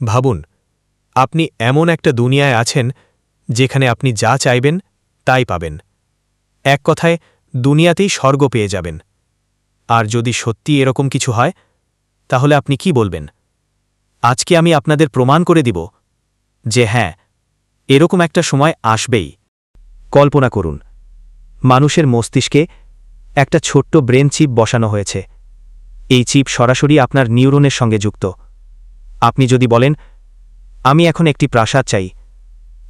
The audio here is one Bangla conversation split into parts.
ভাবুন, আপনি এমন একটা দুনিয়ায় আছেন যেখানে আপনি যা চাইবেন তাই পাবেন। এক কথায়, দুনিয়াতেই স্বর্গ পেয়ে যাবেন। আর যদি সত্যি এরকম কিছু হয়, তাহলে আপনি কি বলবেন? আজকে আমি আপনাদের প্রমাণ করে দিব যে হ্যাঁ এরকম একটা সময় আসবেই। কল্পনা করুন, মানুষের মস্তিষ্কে একটা ছোট্ট ব্রেন চিপ বসানো হয়েছে। এই চিপ সরাসরি আপনার নিউরনের সঙ্গে যুক্ত। আপনি যদি বলেন, আমি এখন একটি প্রাসাদ চাই,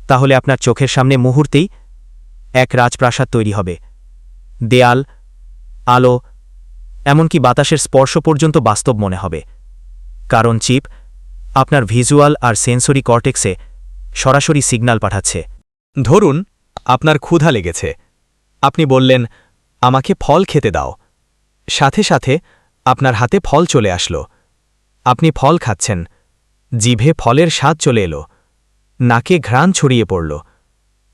তাহলে আপনার চোখের সামনে মুহূর্তেই এক রাজপ্রাসাদ তৈরি হবে। দেয়াল, আলো, এমনকি বাতাসের স্পর্শ পর্যন্ত বাস্তব মনে হবে। কারণ চিপ আপনার ভিজুয়াল আর সেন্সরি কর্টেক্সে সরাসরি সিগন্যাল পাঠাচ্ছে। ধরুন, আপনার ক্ষুধা লেগেছে। আপনি বললেন, আমাকে ফল খেতে দাও। সাথে সাথে আপনার হাতে ফল চলে আসলো। আপনি ফল খাচ্ছেন। জিভে ফলের স্বাদ চলে এলো। নাকে ঘ্রাণ ছড়িয়ে পড়ল।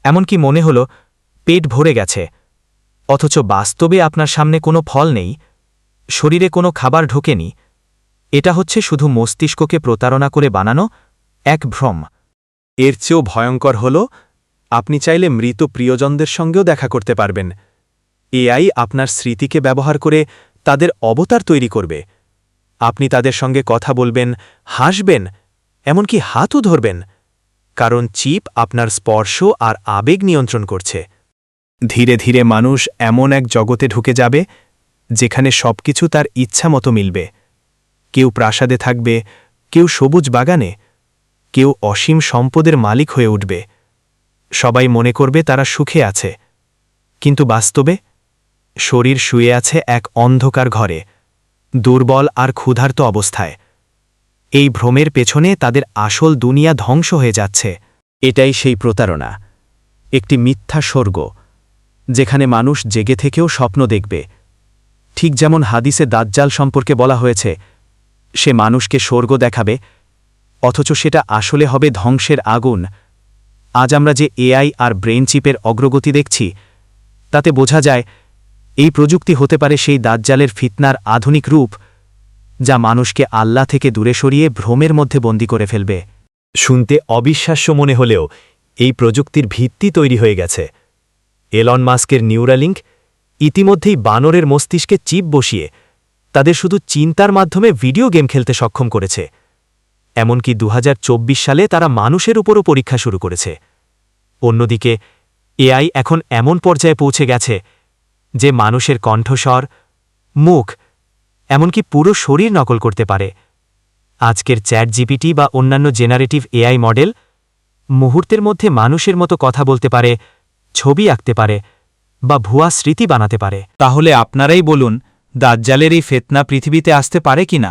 এমনকি মনে হল, পেট ভরে গেছে। অথচ বাস্তবে আপনার সামনে কোনো ফল নেই, শরীরে কোনো খাবার ঢোকেনি। এটা হচ্ছে শুধু মস্তিষ্ককে প্রতারণা করে বানানো এক ভ্রম। এর চেয়েও ভয়ঙ্কর হল, আপনি চাইলে মৃত প্রিয়জনদের সঙ্গেও দেখা করতে পারবেন। এআই আপনার স্মৃতিকে ব্যবহার করে তাদের অবতার তৈরি করবে। আপনি তাদের সঙ্গে কথা বলবেন, হাসবেন এমনকি হাতও ধরবেন, কারণ চিপ আপনার স্পর্শ আর আবেগ নিয়ন্ত্রণ করছে। ধীরে ধীরে মানুষ এমন এক জগতে ঢুকে যাবে, যেখানে সবকিছু তার ইচ্ছা মতো মিলবে। কেউ প্রাসাদে থাকবে, কেউ সবুজ বাগানে, কেউ অসীম সম্পদের মালিক হয়ে উঠবে। সবাই মনে করবে তারা সুখে আছে। কিন্তু বাস্তবে, শরীর শুয়ে আছে এক অন্ধকার ঘরে, দুর্বল আর ক্ষুধার্ত অবস্থায়। এই ভ্রমের পেছনে তাদের আসল দুনিয়া ধ্বংস হয়ে যাচ্ছে। এটাই সেই প্রতারণা। একটি মিথ্যা স্বর্গ, যেখানে মানুষ জেগে থেকেও স্বপ্ন দেখবে। ঠিক যেমন হাদিসে দাজ্জাল সম্পর্কে বলা হয়েছে, সে মানুষকে স্বর্গ দেখাবে, অথচ সেটা আসলে হবে ধ্বংসের আগুন। আজ আমরা যে এআই আর ব্রেন চিপের অগ্রগতি দেখছি, তাতে বোঝা যায়, এই প্রযুক্তি হতে পারে সেই দাজ্জালের ফিতনার আধুনিক রূপ যা মানুষকে আল্লাহ থেকে দূরে সরিয়ে ভ্রমের মধ্যে বন্দী করে ফেলবে। শুনতে অবিশ্বাস্য মনে হলেও এই প্রযুক্তির ভিত্তি তৈরি হয়ে গেছে। এলন মাস্কের নিউরালিঙ্ক ইতিমধ্যেই বানরের মস্তিষ্কে চিপ বসিয়ে তাদের শুধু চিন্তার মাধ্যমে ভিডিও গেম খেলতে সক্ষম করেছে। এমনকি দু হাজার চব্বিশ সালে তারা মানুষের উপরও পরীক্ষা শুরু করেছে। অন্যদিকে, এআই এখন এমন পর্যায়ে পৌঁছে গেছে যে মানুষের কণ্ঠস্বর, মুখ এমনকি পুরো শরীর নকল করতে পারে। আজকের চ্যাট জিপিটি বা অন্যান্য জেনারেটিভ এআই মডেল মুহূর্তের মধ্যে মানুষের মতো কথা বলতে পারে, ছবি আঁকতে পারে বা ভুয়া স্মৃতি বানাতে পারে। তাহলে আপনারাই বলুন, দাজ্জালের এই ফেতনা পৃথিবীতে আসতে পারে কিনা?